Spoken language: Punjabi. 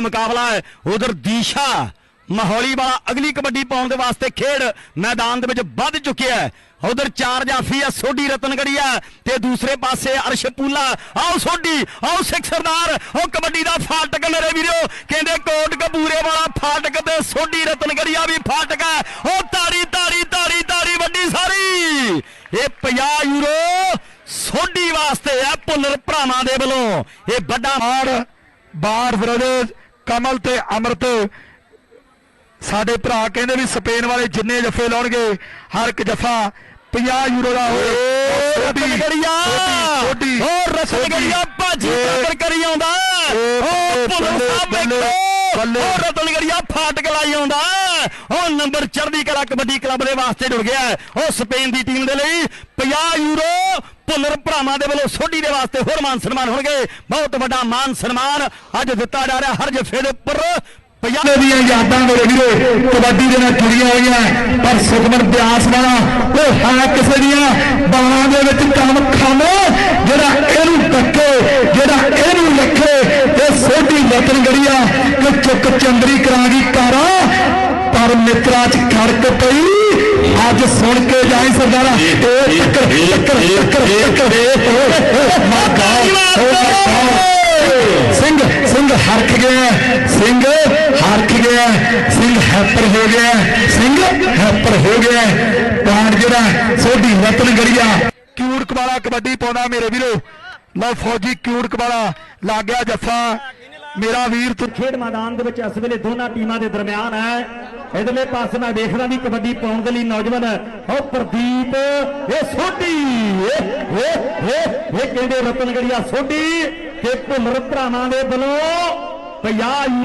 ਦਾ ਮੁਕਾਬਲਾ ਹੈ। ਉਧਰ ਦੀਸ਼ਾ, ਮਾਹੌਲੀ ਵਾਲਾ ਅਗਲੀ ਕਬੱਡੀ ਪਾਉਣ ਦੇ ਵਾਸਤੇ ਖੇਡ ਮੈਦਾਨ ਦੇ ਵਿੱਚ ਵੱਧ ਚੁੱਕਿਆ ਹੈ। ਉਧਰ ਚਾਰ ਜਾਫੀ ਆ ਸੋਢੀ ਰਤਨਗੜੀਆ ਤੇ ਦੂਸਰੇ ਪਾਸੇ ਅਰਸ਼ ਪੂਲਾ। ਆਓ ਸੋਢੀ, ਆਓ ਸਿੱਖ ਸਰਦਾਰ, ਉਹ ਕਬੱਡੀ ਦਾ ਫਾਟਕ ਮੇਰੇ ਵੀਰੋ। ਕਹਿੰਦੇ ਕੋਟ ਕਪੂਰੇ ਵਾਲਾ ਫਾਟਕ ਤੇ ਸੋਢੀ ਰਤਨਗੜੀਆ ਵੀ ਫਾਟਕ ਹੈ। ਉਹ ਤਾੜੀ ਤਾੜੀ ਤਾੜੀ ਤਾੜੀ ਵੱਡੀ ਸਾਰੀ। ਇਹ 50 ਯੂਰੋ ਸੋਢੀ ਵਾਸਤੇ ਹੈ ਭੁੱਲਰ ਭਰਾਵਾਂ ਦੇ ਵੱਲੋਂ। ਇਹ ਵੱਡਾ ਬਾਰ ਬਾਰ ਬ੍ਰਦਰਜ਼ ਕਮਲ ਤੇ ਅਮਰਤ ਸਾਡੇ ਭਰਾ ਕਹਿੰਦੇ ਵੀ ਸਪੇਨ ਵਾਲੇ ਜਿੰਨੇ ਜੱਫੇ ਲਾਉਣਗੇ ਹਰ ਇੱਕ ਜੱਫਾ 50 ਯੂਰੋ ਦਾ ਹੋਵੇ ਸੋਢੀ। ਭਾਜੀ ਏ, ਕਰ ਆਉਂਦਾ ਉਹ ਭੁੱਲਰ ਬੱਲੇ, ਸਾਹਿਬ ਬੱਲੇ, ਵੇਖੋ ਬੱਲੇ। ਉਹ ਰਤਨਗੜੀਆ ਫਾਟਕ ਲਾਈ ਆਉਂਦਾ ਉਹ ਨੰਬਰ ਚੜ੍ਹਦੀ ਕਲਾ ਕਬੱਡੀ ਕਲੱਬ ਦੇ ਵਾਸਤੇ ਜੁੜ ਗਿਆ ਹੈ। ਉਹ ਸਪੇਨ ਦੀ ਟੀਮ ਦੇ ਲਈ 50 ਯੂਰੋ ਭੁੱਲਰ ਭਰਾਵਾਂ ਦੇ ਵੱਲੋਂ ਸੋਢੀ ਦੇ ਵਾਸਤੇ ਹੋਰ ਮਾਨ ਸਨਮਾਨ ਹੋਣਗੇ। ਬਹੁਤ ਵੱਡਾ ਮਾਨ ਸਨਮਾਨ ਅੱਜ ਦਿੱਤਾ ਜਾ ਰਿਹਾ ਹਰ ਜਫੇ ਦੇ ਉੱਪਰ 50 ਦੀਆਂ ਯਾਦਾਂ ਮੇਰੇ ਵੀਰੋ ਕਬੱਡੀ ਦੇ ਨਾਲ ਜੁੜੀਆਂ ਹੋਈਆਂ, ਪਰ ਸੁਖਮਨ ਬਿਆਸ ਵਾਲਾ, ਉਹ ਹੈ ਕਿਸੇ ਦੀਆਂ ਬਾਹਾਂ ਦੇ ਵਿੱਚ ਕੰਮ ਖਾਮੋ ਜਿਹੜਾ ਇਹਨੂੰ ਡੱਕੇ, ਜਿਹੜਾ ਇਹਨੂੰ ਰੱਖੇ ਇਹ ਸੋਢੀ ਲਤਨ ਗੜੀਆ ਕਿ ਚੁੱਕ ਚੰਦਰੀ ਕਰਾਂਗੀ ਕਾਰਾ, ਪਰ ਮਿੱਤਰਾਂ ਚ ਖੜਕ ਪਈ। ਅੱਜ ਸੁਣ ਕੇ ਜਾਈ ਸਰਦਾਰਾ ਇਹ ਟੱਕਰ ਟੱਕਰ ਟੱਕਰ ਟੱਕਰ ਮਾ ਸਿੰਘ ਸਿੰਘ ਹਰਖ ਗਿਆ ਸਿੰਘ ਹਰਖ ਗਿਆ ਸਿੰਘ ਹੈਪਰ ਹੋ ਗਿਆ ਸਿੰਘ ਹੈਪਰ ਹੋ ਗਿਆ ਪਾਣ ਜਿਹੜਾ ਸੋਢੀ ਰਤਨ ਗੜੀਆ ਕਿਊੜਕ ਵਾਲਾ ਕਬੱਡੀ ਪਾਉਂਦਾ ਮੇਰੇ ਵੀਰੋ ਲਓ ਫੌਜੀ ਕਿਊੜਕ ਵਾਲਾ ਲੱਗ ਗਿਆ ਜੱਫਾ ਮੇਰਾ ਵੀਰ ਤੂੰ ਖੇਡ ਮੈਦਾਨ ਦੇ ਵਿੱਚ ਇਸ ਵੇਲੇ ਦੋਨਾਂ ਟੀਮਾਂ ਦੇ ਦਰਮਿਆਨ ਹੈ। ਇਧਰਲੇ ਪਾਸੇ ਮੈਂ ਵੇਖਦਾ ਵੀ ਕਬੱਡੀ ਪਾਉਣ ਦੇ ਲਈ ਨੌਜਵਾਨ ਉਹ ਪ੍ਰਦੀਪ ਇਹ ਸੋਢੀ ਇਹ ਇਹ ਇਹ ਇਹ ਕਹਿੰਦੇ ਰਤਨਗੜੀਆ ਸੋਢੀ ਤੇ ਭੁੱਲਰ ਭਰਾਵਾਂ ਦੇ ਵੱਲੋਂ 50